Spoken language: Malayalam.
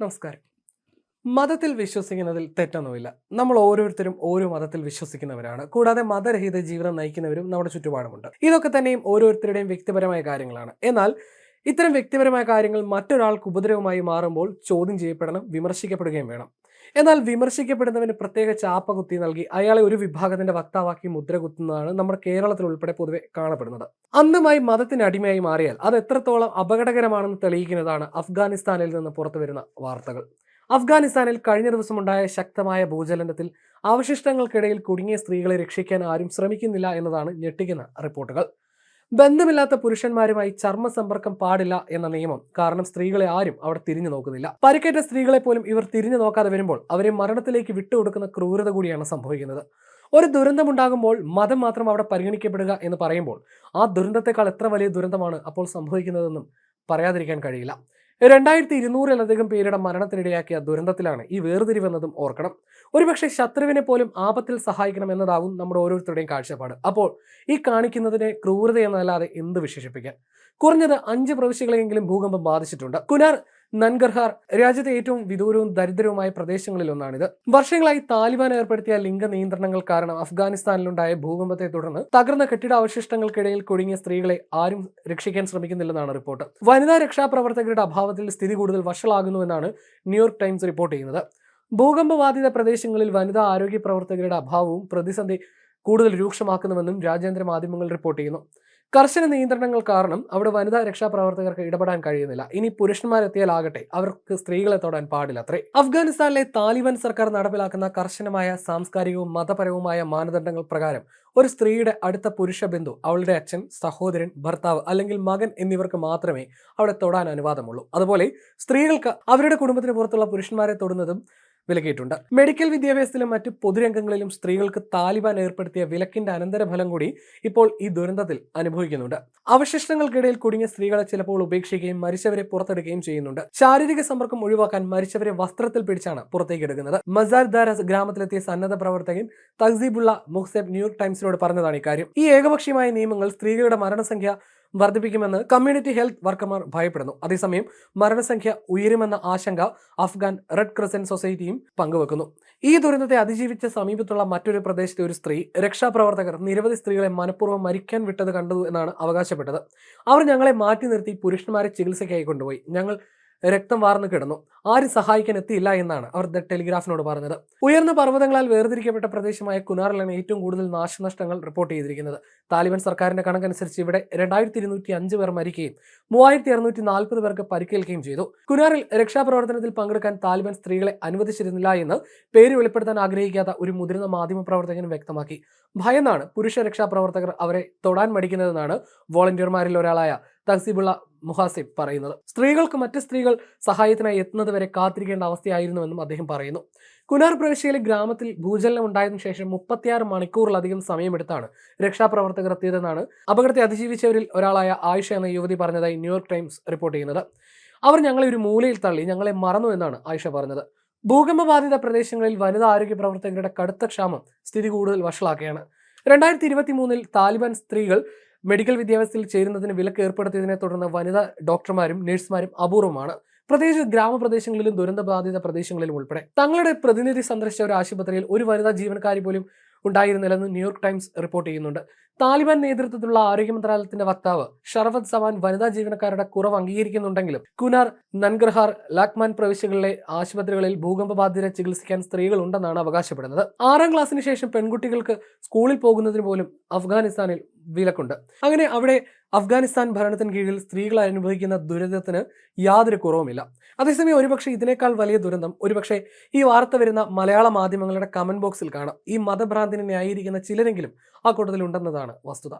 നമസ്കാരം. മതത്തിൽ വിശ്വസിക്കുന്നതിൽ തെറ്റൊന്നുമില്ല. നമ്മൾ ഓരോരുത്തരും ഓരോ മതത്തിൽ വിശ്വസിക്കുന്നവരാണ്. കൂടാതെ മതരഹിത ജീവിതം നയിക്കുന്നവരും നമ്മുടെ ചുറ്റുപാടുമുണ്ട്. ഇതൊക്കെ തന്നെയും ഓരോരുത്തരുടെയും വ്യക്തിപരമായ കാര്യങ്ങളാണ്. എന്നാൽ ഇത്തരം വ്യക്തിപരമായ കാര്യങ്ങൾ മറ്റൊരാൾക്ക് ഉപദ്രവമായി മാറുമ്പോൾ ചോദ്യം ചെയ്യപ്പെടണം വിമർശിക്കപ്പെടുകയും വേണം. എന്നാൽ വിമർശിക്കപ്പെടുന്നവന് പ്രത്യേക ചാപ്പ കുത്തി നൽകി അയാളെ ഒരു വിഭാഗത്തിന്റെ വക്താവാക്കി മുദ്ര കുത്തുന്നതാണ് നമ്മുടെ കേരളത്തിൽ ഉൾപ്പെടെ പൊതുവെ കാണപ്പെടുന്നത്. അന്ധമായി മതത്തിന് അടിമയായി മാറിയാൽ അത് എത്രത്തോളം അപകടകരമാണെന്ന് തെളിയിക്കുന്നതാണ് അഫ്ഗാനിസ്ഥാനിൽ നിന്ന് പുറത്തു വരുന്ന വാർത്തകൾ. അഫ്ഗാനിസ്ഥാനിൽ കഴിഞ്ഞ ദിവസമുണ്ടായ ശക്തമായ ഭൂചലനത്തിൽ അവശിഷ്ടങ്ങൾക്കിടയിൽ കുടുങ്ങിയ സ്ത്രീകളെ രക്ഷിക്കാൻ ആരും ശ്രമിക്കുന്നില്ല എന്നതാണ് ഞെട്ടിക്കുന്ന റിപ്പോർട്ടുകൾ. ബന്ധമില്ലാത്ത പുരുഷന്മാരുമായി ചർമ്മ സമ്പർക്കം പാടില്ല എന്ന നിയമം. കാരണം സ്ത്രീകളെ ആരും അവിടെ തിരിഞ്ഞു നോക്കുന്നില്ല. പരിക്കേറ്റ സ്ത്രീകളെ പോലും ഇവർ തിരിഞ്ഞു നോക്കാതെ വരുമ്പോൾ അവരെ മരണത്തിലേക്ക് വിട്ടുകൊടുക്കുന്ന ക്രൂരത കൂടിയാണ് സംഭവിക്കുന്നത്. ഒരു ദുരന്തമുണ്ടാകുമ്പോൾ മതം മാത്രം അവിടെ പരിഗണിക്കപ്പെടുക എന്ന് പറയുമ്പോൾ ആ ദുരന്തത്തെക്കാൾ എത്ര വലിയ ദുരന്തമാണ് അപ്പോൾ സംഭവിക്കുന്നതെന്നും പറയാതിരിക്കാൻ കഴിയില്ല. രണ്ടായിരത്തി ഇരുന്നൂറിലധികം പേരുടെ മരണത്തിനിടയാക്കിയ ദുരന്തത്തിലാണ് ഈ വേർതിരിവെന്നതും ഓർക്കണം. ഒരുപക്ഷെ ശത്രുവിനെ പോലും ആപത്തിൽ സഹായിക്കണം എന്നതാവും നമ്മുടെ ഓരോരുത്തരുടെയും കാഴ്ചപ്പാട്. അപ്പോൾ ഈ കാണിക്കുന്നതിനെ ക്രൂരത എന്നല്ലാതെ എന്ത് വിശേഷിപ്പിക്കാൻ? കുറഞ്ഞത് അഞ്ച് പ്രവിശ്യകളെങ്കിലും ഭൂകമ്പം ബാധിച്ചിട്ടുണ്ട്. കുനാർ നൻഗർഹാർ രാജ്യത്തെ ഏറ്റവും വിദൂരവും ദരിദ്രവുമായ പ്രദേശങ്ങളിൽ ഒന്നാണിത്. വർഷങ്ങളായി താലിബാൻ ഏർപ്പെടുത്തിയ ലിംഗ നിയന്ത്രണങ്ങൾ കാരണം അഫ്ഗാനിസ്ഥാനിലുണ്ടായ ഭൂകമ്പത്തെ തുടർന്ന് തകർന്ന കെട്ടിടാവശിഷ്ടങ്ങൾക്കിടയിൽ കുടുങ്ങിയ സ്ത്രീകളെ ആരും രക്ഷിക്കാൻ ശ്രമിക്കുന്നില്ലെന്നാണ് റിപ്പോർട്ട്. വനിതാ രക്ഷാപ്രവർത്തകരുടെ അഭാവത്തിൽ സ്ഥിതി കൂടുതൽ വഷളാകുന്നുവെന്നാണ് ന്യൂയോർക്ക് ടൈംസ് റിപ്പോർട്ട് ചെയ്യുന്നത്. ഭൂകമ്പബാധിത പ്രദേശങ്ങളിൽ വനിതാ ആരോഗ്യ പ്രവർത്തകരുടെ അഭാവവും പ്രതിസന്ധി കൂടുതൽ രൂക്ഷമാക്കുന്നുവെന്നും രാജ്യാന്തര മാധ്യമങ്ങൾ റിപ്പോർട്ട് ചെയ്യുന്നു. കർശന നിയന്ത്രണങ്ങൾ കാരണം അവിടെ വനിതാ രക്ഷാപ്രവർത്തകർക്ക് ഇടപെടാൻ കഴിയുന്നില്ല. ഇനി പുരുഷന്മാരെത്തിയാലാകട്ടെ. അവർക്ക് സ്ത്രീകളെ തൊടാൻ പാടില്ല അത്രേ. അഫ്ഗാനിസ്ഥാനിലെ താലിബാൻ സർക്കാർ നടപ്പിലാക്കുന്ന കർശനമായ സാംസ്കാരികവും മതപരവുമായ മാനദണ്ഡങ്ങൾ പ്രകാരം ഒരു സ്ത്രീയുടെ അടുത്ത പുരുഷ ബന്ധു അവളുടെ അച്ഛൻ സഹോദരൻ ഭർത്താവ് അല്ലെങ്കിൽ മകൻ എന്നിവർക്ക് മാത്രമേ അവിടെ തൊടാൻ അനുവാദമുള്ളൂ. അതുപോലെ സ്ത്രീകൾക്ക് അവരുടെ കുടുംബത്തിന് പുറത്തുള്ള പുരുഷന്മാരെ തൊടുന്നതും വിലക്കിയിട്ടുണ്ട്. മെഡിക്കൽ വിദ്യാഭ്യാസത്തിലും മറ്റ് പൊതുരംഗങ്ങളിലും സ്ത്രീകൾക്ക് താലിബാൻ ഏർപ്പെടുത്തിയ വിലക്കിന്റെ അനന്തരഫലം കൂടി ഇപ്പോൾ ഈ ദുരന്തത്തിൽ അനുഭവിക്കുന്നുണ്ട്. അവശിഷ്ടങ്ങൾക്കിടയിൽ കുടുങ്ങിയ സ്ത്രീകളെ ചിലപ്പോൾ ഉപേക്ഷിക്കുകയും മരിച്ചവരെ പുറത്തെടുക്കുകയും ചെയ്യുന്നുണ്ട്. ശാരീരിക സമ്പർക്കം ഒഴിവാക്കാൻ മരിച്ചവരെ വസ്ത്രത്തിൽ പിടിച്ചാണ് പുറത്തേക്ക് എടുക്കുന്നത്. മസാർദാര ഗ്രാമത്തിലെത്തിയ സന്നദ്ധ പ്രവർത്തകൻ തഹസീബുള്ള മുഹ്സെബ് ന്യൂയോർക്ക് ടൈംസിനോട് പറഞ്ഞതാണ് ഇക്കാര്യം. ഈ ഏകപക്ഷീയമായ നിയമങ്ങൾ സ്ത്രീകളുടെ മരണസംഖ്യ വർദ്ധിപ്പിക്കുമെന്ന് കമ്മ്യൂണിറ്റി ഹെൽത്ത് വർക്കർമാർ ഭയപ്പെടുന്നു. അതേസമയം മരണസംഖ്യ ഉയരുമെന്ന ആശങ്ക അഫ്ഗാൻ റെഡ് ക്രസന്റ് സൊസൈറ്റിയും പങ്കുവെക്കുന്നു. ഈ ദുരന്തത്തെ അതിജീവിച്ച സമീപത്തുള്ള മറ്റൊരു പ്രദേശത്തെ ഒരു സ്ത്രീ രക്ഷാപ്രവർത്തകർ നിരവധി സ്ത്രീകളെ മനഃപൂർവം മരിക്കാൻ വിട്ടത് കണ്ടു എന്നാണ് അവകാശപ്പെട്ടത്. അവർ ഞങ്ങളെ മാറ്റി നിർത്തി പുരുഷന്മാരെ ചികിത്സയ്ക്കായി കൊണ്ടുപോയി. ഞങ്ങൾ രക്തം വാർന്നു കിടന്നു. ആരും സഹായിക്കാൻ എത്തിയില്ല എന്നാണ് അവർ ദ ടെലിഗ്രാഫിനോട് പറഞ്ഞത്. ഉയർന്ന പർവതങ്ങളാൽ വേർതിരിക്കപ്പെട്ട പ്രദേശമായ കുനാറിലാണ് ഏറ്റവും കൂടുതൽ നാശനഷ്ടങ്ങൾ റിപ്പോർട്ട് ചെയ്തിരിക്കുന്നത്. താലിബാൻ സർക്കാരിന്റെ കണക്കനുസരിച്ച് ഇവിടെ രണ്ടായിരത്തി ഇരുന്നൂറ്റി അഞ്ച് പേർ മരിക്കുകയും മൂവായിരത്തി അറുന്നൂറ്റി നാൽപ്പത് പേർക്ക് പരിക്കേൽക്കുകയും ചെയ്തു. കുനാറിൽ രക്ഷാപ്രവർത്തനത്തിൽ പങ്കെടുക്കാൻ താലിബാൻ സ്ത്രീകളെ അനുവദിച്ചിരുന്നില്ല എന്ന് പേര് വെളിപ്പെടുത്താൻ ആഗ്രഹിക്കാത്ത ഒരു മുതിർന്ന മാധ്യമ പ്രവർത്തകനും വ്യക്തമാക്കി. ഭയന്നാണ് പുരുഷ രക്ഷാപ്രവർത്തകർ അവരെ തൊടാൻ മടിക്കുന്നതെന്നാണ് വോളണ്ടിയർമാരിൽ ഒരാളായ തഹസീബുള്ള മുഹാസിബ് പറയുന്നത്. സ്ത്രീകൾക്ക് മറ്റ് സ്ത്രീകൾ സഹായത്തിനായി എത്തുന്നത് വരെ കാത്തിരിക്കേണ്ട അവസ്ഥയായിരുന്നുവെന്നും അദ്ദേഹം പറയുന്നു. കുനാർ പ്രവിശ്യയിലെ ഗ്രാമത്തിൽ ഭൂചലനം ഉണ്ടായതിനു ശേഷം മുപ്പത്തിയാറ് മണിക്കൂറിലധികം സമയമെടുത്താണ് രക്ഷാപ്രവർത്തകർ എത്തിയതെന്നാണ് അപകടത്തെ അതിജീവിച്ചവരിൽ ഒരാളായ ആയിഷ എന്ന യുവതി പറഞ്ഞതായി ന്യൂയോർക്ക് ടൈംസ് റിപ്പോർട്ട് ചെയ്യുന്നത്. അവർ ഞങ്ങളെ ഒരു മൂലയിൽ തള്ളി ഞങ്ങളെ മറന്നു എന്നാണ് ആയിഷ പറഞ്ഞത്. ഭൂകമ്പബാധിത പ്രദേശങ്ങളിൽ വനിതാ ആരോഗ്യ പ്രവർത്തകരുടെ കടുത്ത ക്ഷാമം സ്ഥിതി കൂടുതൽ വഷളാക്കുകയാണ്. രണ്ടായിരത്തി ഇരുപത്തി മൂന്നിൽ താലിബാൻ സ്ത്രീകൾ മെഡിക്കൽ വിദ്യാഭ്യാസത്തിൽ ചേരുന്നതിന് വിലക്ക് ഏർപ്പെടുത്തിയതിനെ തുടർന്ന് വനിതാ ഡോക്ടർമാരും നഴ്സുമാരും അപൂർവമാണ്. പ്രത്യേകിച്ച് ഗ്രാമപ്രദേശങ്ങളിലും ദുരന്തബാധിത പ്രദേശങ്ങളിലും ഉൾപ്പെടെ. തങ്ങളുടെ പ്രതിനിധി സന്ദർശിച്ച ഒരു ആശുപത്രിയിൽ ഒരു വനിതാ ജീവനക്കാരി പോലും ഉണ്ടായിരുന്നില്ലെന്ന് ന്യൂയോർക്ക് ടൈംസ് റിപ്പോർട്ട് ചെയ്യുന്നുണ്ട്. താലിബാൻ നേതൃത്വത്തിലുള്ള ആരോഗ്യ മന്ത്രാലയത്തിന്റെ വക്താവ് ഷർവത് സവാൻ വനിതാ ജീവനക്കാരുടെ കുറവ് അംഗീകരിക്കുന്നുണ്ടെങ്കിലും കുനാർ നൻഗ്രഹാർ ലാക്മാൻ പ്രവിശ്യകളിലെ ആശുപത്രികളിൽ ഭൂകമ്പ ബാധിതരെ ചികിത്സിക്കാൻ സ്ത്രീകൾ ഉണ്ടെന്നാണ് അവകാശപ്പെടുന്നത്. ആറാം ക്ലാസ്സിന് ശേഷം പെൺകുട്ടികൾക്ക് സ്കൂളിൽ പോകുന്നതിന് പോലും അഫ്ഗാനിസ്ഥാനിൽ വിലക്കുണ്ട്. അങ്ങനെ അവിടെ അഫ്ഗാനിസ്ഥാൻ ഭരണത്തിന് കീഴിൽ സ്ത്രീകൾ അനുഭവിക്കുന്ന ദുരിതത്തിന് യാതൊരു കുറവുമില്ല. അതേസമയം ഒരുപക്ഷെ ഇതിനേക്കാൾ വലിയ ദുരന്തം ഒരുപക്ഷെ ഈ വാർത്ത വരുന്ന മലയാള മാധ്യമങ്ങളുടെ കമന്റ് ബോക്സിൽ കാണാം. ഈ മതഭ്രാന്തിനെ ന്യായീകരിക്കുന്ന ചിലരെങ്കിലും ആ കൂട്ടത്തിൽ ഉണ്ടെന്നതാണ് വസ്തുത.